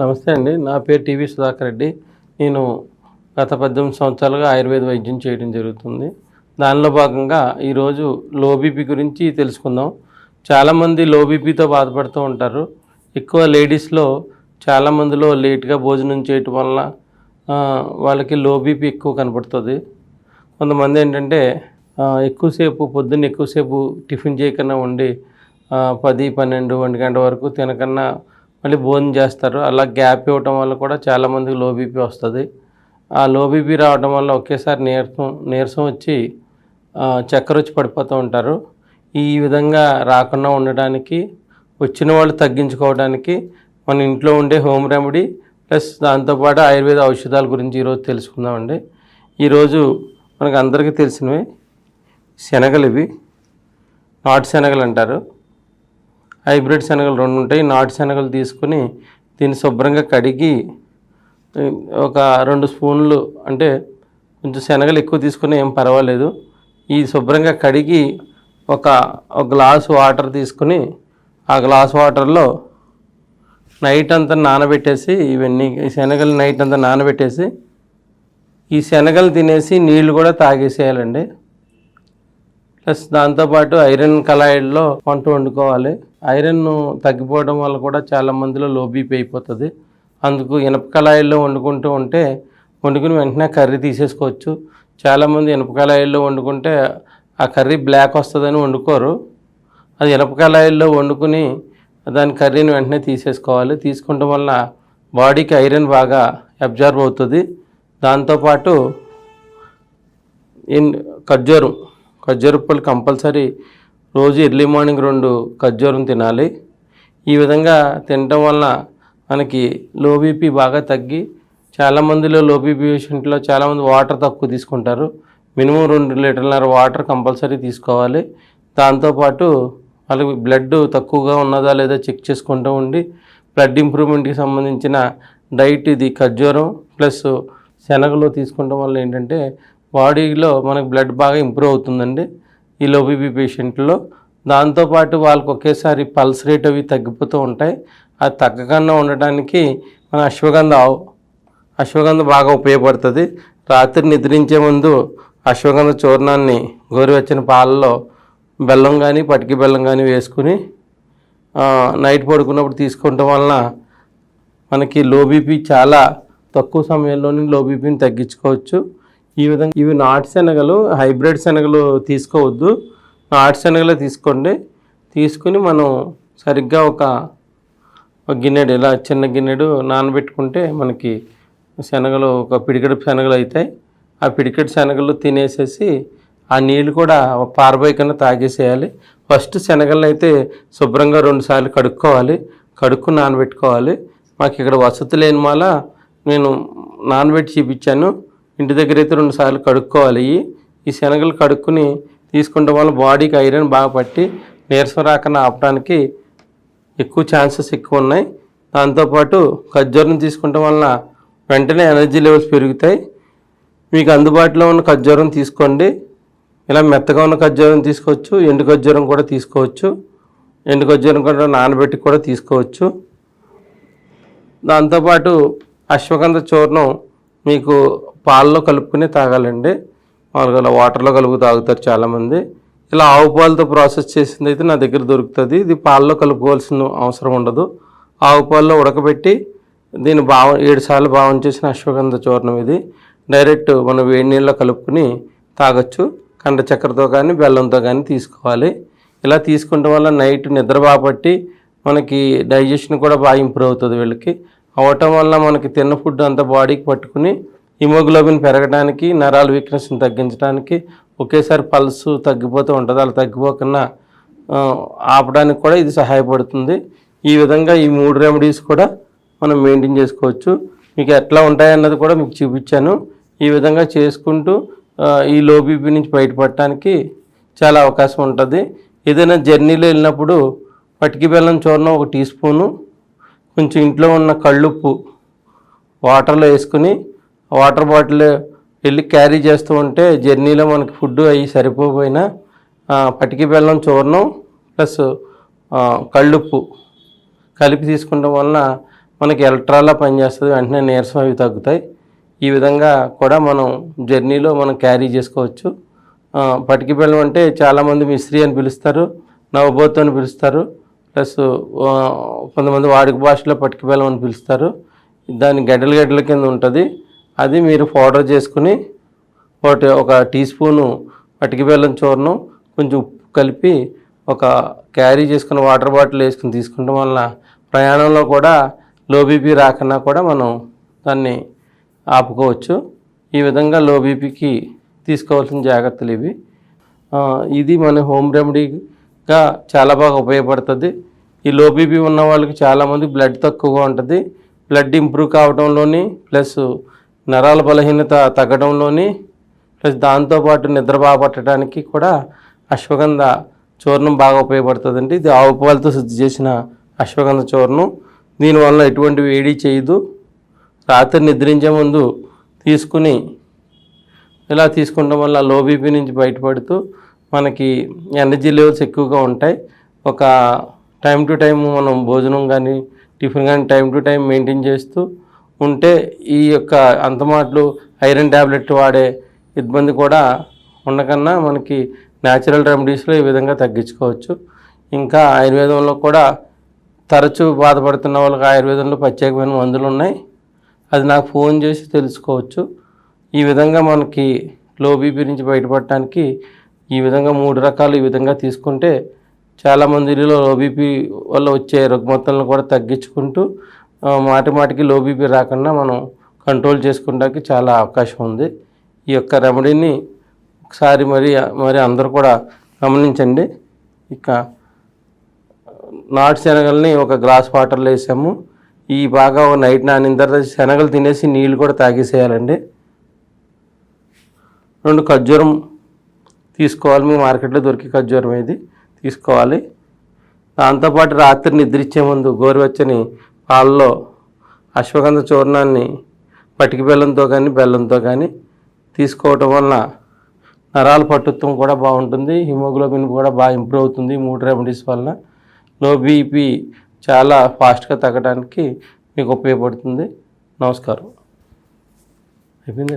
నమస్తే అండి. నా పేరు టీవీ సుధాకర్ రెడ్డి. నేను గత పద్దెనిమిది సంవత్సరాలుగా ఆయుర్వేద వైద్యం చేయడం జరుగుతుంది. దానిలో భాగంగా ఈరోజు లో బీపీ గురించి తెలుసుకుందాం. చాలామంది లో బీపీతో బాధపడుతూ ఉంటారు. ఎక్కువ లేడీస్లో చాలామందిలో లేట్గా భోజనం చేయటం వల్ల వాళ్ళకి లో బీపీ ఎక్కువ కనపడుతుంది. కొంతమంది ఏంటంటే ఎక్కువసేపు పొద్దున్న ఎక్కువసేపు టిఫిన్ చేయకుండా ఉండి పది పన్నెండు ఒంటి గంట వరకు తినకన్నా మళ్ళీ భోజనం చేస్తారు. అలా గ్యాప్ ఇవ్వటం వల్ల కూడా చాలామందికి లో బీపీ వస్తుంది. ఆ లో బీపీ రావడం వల్ల ఒకేసారి నీరసం నీరసం వచ్చి చక్కెర వచ్చి పడిపోతూ ఉంటారు. ఈ విధంగా రాకుండా ఉండడానికి వచ్చిన వాళ్ళు తగ్గించుకోవడానికి మన ఇంట్లో ఉండే హోమ్ రెమెడీ ప్లస్ దాంతోపాటు ఆయుర్వేద ఔషధాల గురించి ఈరోజు తెలుసుకుందామండి. ఈరోజు మనకు అందరికీ తెలిసినవి శనగలు ఇవి. నాటు శనగలు అంటారు. హైబ్రిడ్ శనగలు రెండు ఉంటాయి. నాటు శనగలు తీసుకుని దీన్ని శుభ్రంగా కడిగి ఒక రెండు స్పూన్లు అంటే కొంచెం శనగలు ఎక్కువ తీసుకుని ఏం పర్వాలేదు. ఈ శుభ్రంగా కడిగి ఒక గ్లాస్ వాటర్ తీసుకుని ఆ గ్లాస్ వాటర్లో నైట్ అంతా నానబెట్టేసి ఇవన్నీ శనగలు నైట్ అంతా నానబెట్టేసి ఈ శనగలు తినేసి నీళ్ళు కూడా తాగేసేయాలండి. ప్లస్ దాంతోపాటు ఐరన్ కళాయిల్లో వంట వండుకోవాలి. ఐరన్ తగ్గిపోవడం వల్ల కూడా చాలా మందిలో లో బీపీ అయిపోతుంది అందుకు ఇనప కళాయిల్లో వండుకుంటూ ఉంటే వండుకుని వెంటనే కర్రీ తీసేసుకోవచ్చు. చాలామంది ఇనప కళాయిల్లో వండుకుంటే ఆ కర్రీ బ్లాక్ వస్తుందని వండుకోరు. అది ఇనప కళాయిల్లో వండుకుని దాని కర్రీని వెంటనే తీసేసుకోవాలి. తీసుకోవడం వల్ల బాడీకి ఐరన్ బాగా అబ్జర్వ్ అవుతుంది. దాంతోపాటు ఇన్ ఖర్జూరం ఖర్జూర కంపల్సరీ రోజు ఎర్లీ మార్నింగ్ రెండు ఖర్జూరం తినాలి. ఈ విధంగా తినటం వల్ల మనకి లో బీపీ బాగా తగ్గి చాలామందిలో లో బీపీ పేషెంట్లో చాలామంది వాటర్ తక్కువ తీసుకుంటారు. మినిమం రెండు లీటర్లన్నర వాటర్ కంపల్సరీ తీసుకోవాలి. దాంతోపాటు వాళ్ళకి బ్లడ్ తక్కువగా ఉన్నదా లేదా చెక్ చేసుకుంటూ ఉండి బ్లడ్ ఇంప్రూవ్మెంట్కి సంబంధించిన డైట్ ఇది ఖర్జూరం ప్లస్ శనగలో తీసుకోవడం వల్ల ఏంటంటే బాడీలో మనకు బ్లడ్ బాగా ఇంప్రూవ్ అవుతుందండి. ఈ లో బీపీ పేషెంట్లో దాంతోపాటు వాళ్ళకి ఒకేసారి పల్స్ రేట్ అవి తగ్గిపోతూ ఉంటాయి. అది తగ్గకుండా ఉండటానికి మన అశ్వగంధ ఆవు అశ్వగంధ బాగా ఉపయోగపడుతుంది. రాత్రి నిద్రించే ముందు అశ్వగంధ చూర్ణాన్ని గోరువెచ్చని పాలలో బెల్లం కానీ పటికి బెల్లం కానీ వేసుకుని నైట్ పడుకున్నప్పుడు తీసుకోవటం వలన మనకి లో బీపీ చాలా తక్కువ సమయంలోనే లో బీపీని తగ్గించుకోవచ్చు. ఈ విధంగా ఇవి నాటు శనగలు హైబ్రిడ్ శనగలు తీసుకోవద్దు. నాటు శనగలు తీసుకోండి. తీసుకుని మనం సరిగ్గా ఒక గిన్నెడు ఇలా చిన్న గిన్నెడు నానబెట్టుకుంటే మనకి శనగలు ఒక పిడికెడు శనగలు అవుతాయి ఆ పిడికెడు శనగలు తినేసేసి ఆ నీళ్ళు కూడా పారబోయి కన్నా తాగేసేయాలి. ఫస్ట్ శనగలను అయితే శుభ్రంగా రెండుసార్లు కడుక్కోవాలి. కడుక్కుని నానబెట్టుకోవాలి. మాకు ఇక్కడ వసతి లేని మాల నేను నానబెట్టి చూపించాను. ఇంటి దగ్గర అయితే రెండు సార్లు కడుక్కోవాలి. ఈ శనగలు కడుక్కుని తీసుకుంటే వల్ల బాడీకి ఐరన్ బాగా పట్టి నీరసం రాకుండా ఆపడానికి ఎక్కువ ఛాన్సెస్ ఎక్కువ ఉన్నాయి. దాంతోపాటు ఖర్జూరం తీసుకోవటం వలన వెంటనే ఎనర్జీ లెవెల్స్ పెరుగుతాయి. మీకు అందుబాటులో ఉన్న ఖర్జూరం తీసుకోండి. ఇలా మెత్తగా ఉన్న ఖర్జూరం తీసుకోవచ్చు ఎండు ఖర్జూరం కూడా తీసుకోవచ్చు ఎండు ఖర్జూరం కూడా నానబెట్టి కూడా తీసుకోవచ్చు. దాంతోపాటు అశ్వగంధ చూర్ణం మీకు పాలలో కలుపుకుని తాగాలండి. మామూలుగా వాటర్లో కలుపు తాగుతారు చాలామంది. ఇలా ఆవు పాలతో ప్రాసెస్ చేసింది అయితే నా దగ్గర దొరుకుతుంది. ఇది పాలలో కలుపుకోవాల్సిన అవసరం ఉండదు. ఆవు పాలలో ఉడకబెట్టి దీన్ని భావ ఏడు సార్లు భావం చేసిన అశ్వగంధ చూర్ణం ఇది. డైరెక్ట్ మనం వేడి నీళ్ళలో కలుపుకుని తాగొచ్చు. కండ చక్కెరతో కానీ బెల్లంతో కానీ తీసుకోవాలి. ఇలా తీసుకుంటే వల్ల నైట్ నిద్ర బాగా మనకి డైజెషన్ కూడా బాగా ఇంప్రూవ్ అవుతుంది వీళ్ళకి. అవటం వల్ల మనకి తిన్న ఫుడ్ అంతా బాడీకి పట్టుకుని హిమోగ్లోబిన్ పెరగడానికి నరాల వీక్నెస్ని తగ్గించడానికి ఒకేసారి పల్స్ తగ్గిపోతూ ఉంటుంది. అలా తగ్గిపోకుండా ఆపడానికి కూడా ఇది సహాయపడుతుంది. ఈ విధంగా ఈ మూడు రెమెడీస్ కూడా మనం మెయింటైన్ చేసుకోవచ్చు. మీకు ఎట్లా ఉంటాయన్నది కూడా మీకు చూపించాను. ఈ విధంగా చేసుకుంటూ ఈ లో బీపీ నుంచి బయటపడటానికి చాలా అవకాశం ఉంటుంది. ఏదైనా జర్నీలో వెళ్ళినప్పుడు పటికి బెల్లం చూర్ణం ఒక టీ స్పూను కొంచెం ఇంట్లో ఉన్న కళ్ళుప్పు వాటర్లో వేసుకుని వాటర్ బాటిల్ వెళ్ళి క్యారీ చేస్తూ ఉంటే జర్నీలో మనకి ఫుడ్ అవి సరిపోయినా పటికి బెల్లం చూర్ణం ప్లస్ కళ్ళుప్పు కలిపి తీసుకోవడం వలన మనకి ఎలక్ట్రాలా పనిచేస్తుంది వెంటనే నీరసం అవి తగ్గుతాయి. ఈ విధంగా కూడా మనం జర్నీలో మనం క్యారీ చేసుకోవచ్చు. పటికి బెల్లం అంటే చాలామంది మిస్త్రీ అని పిలుస్తారు నవబోత్ అని పిలుస్తారు ప్లస్ కొంతమంది వాడుక భాషలో పటికి బెల్లం అని పిలుస్తారు. దాని గడ్డల గడ్డల కింద ఉంటుంది. అది మీరు పౌడర్ చేసుకుని ఒకటి ఒక టీ స్పూను పటికి బెల్లం చూర్ణం కొంచెం ఉప్పు కలిపి ఒక క్యారీ చేసుకుని వాటర్ బాటిల్ వేసుకుని తీసుకుంటాం వల్ల ప్రయాణంలో కూడా లో బీపీ రాకన్నా కూడా మనం దాన్ని ఆపుకోవచ్చు. ఈ విధంగా లో బీపీకి తీసుకోవాల్సిన జాగ్రత్తలు ఇవి. ఇది మన హోమ్ రెమెడీగా చాలా బాగా ఉపయోగపడుతుంది. ఈ లో బీపీ ఉన్న వాళ్ళకి చాలామంది బ్లడ్ తక్కువగా ఉంటుంది. బ్లడ్ ఇంప్రూవ్ కావడంలోని ప్లస్ నరాల బలహీనత తగ్గడంలోని ప్లస్ దాంతోపాటు నిద్ర బాగపట్టడానికి కూడా అశ్వగంధ చూర్ణం బాగా ఉపయోగపడుతుందండి. ఇది ఆవు పాలతో శుద్ధి చేసిన అశ్వగంధ చూర్ణం. దీనివల్ల ఎటువంటి వేడి చేయదు. రాత్రి నిద్రించే ముందు తీసుకుని ఇలా తీసుకోవడం వల్ల లో బీపీ నుంచి బయటపడుతూ మనకి ఎనర్జీ లెవెల్స్ ఎక్కువగా ఉంటాయి. ఒక టైం టు టైం మనం భోజనం కానీ టిఫిన్ కానీ టైం టు టైం మెయింటైన్ చేస్తూ ఉంటే ఈ యొక్క అంతమాట్లు ఐరన్ ట్యాబ్లెట్ వాడే ఇబ్బంది కూడా ఉండకన్నా మనకి న్యాచురల్ రెమెడీస్లో ఈ విధంగా తగ్గించుకోవచ్చు. ఇంకా ఆయుర్వేదంలో కూడా తరచూ బాధపడుతున్న వాళ్ళకి ఆయుర్వేదంలో ప్రత్యేకమైన మందులు ఉన్నాయి. అది నాకు ఫోన్ చేసి తెలుసుకోవచ్చు. ఈ విధంగా మనకి లో బీపీ నుంచి బయటపడటానికి ఈ విధంగా మూడు రకాలు ఈ విధంగా తీసుకుంటే చాలా మందిలో లో బీపీ వల్ల వచ్చే రుగ్మతలను కూడా తగ్గించుకుంటూ మాటి మాటికి లో బీపీ రాకుండా మనం కంట్రోల్ చేసుకోవడానికి చాలా అవకాశం ఉంది. ఈ యొక్క రెమెడీని ఒకసారి మరి మరి అందరూ కూడా గమనించండి. ఇక నాటు శనగల్ని ఒక గ్లాస్ వాటర్లో వేసాము. ఈ బాగా నైట్ నానిన తర్వాత శనగలు తినేసి నీళ్ళు కూడా తాగేసేయాలండి. రెండు ఖర్జూరం తీసుకోవాలి. మీ మార్కెట్లో దొరికే ఖర్జూరం ఇది. తీసుకోవాలి. దాంతోపాటు రాత్రి నిద్రించే ముందు గోరువెచ్చని పాలలో అశ్వగంధ చూర్ణాన్ని పటికి బెల్లంతో కానీ బెల్లంతో కానీ తీసుకోవటం వలన నరాల పట్టుత్వం కూడా బాగుంటుంది హిమోగ్లోబిన్ కూడా బాగా ఇంప్రూవ్ అవుతుంది మూడు రెమెడీస్ వలన. లో బీపీ చాలా ఫాస్ట్గా తగ్గడానికి మీకు ఉపయోగపడుతుంది. నమస్కారం. అయిపోయింది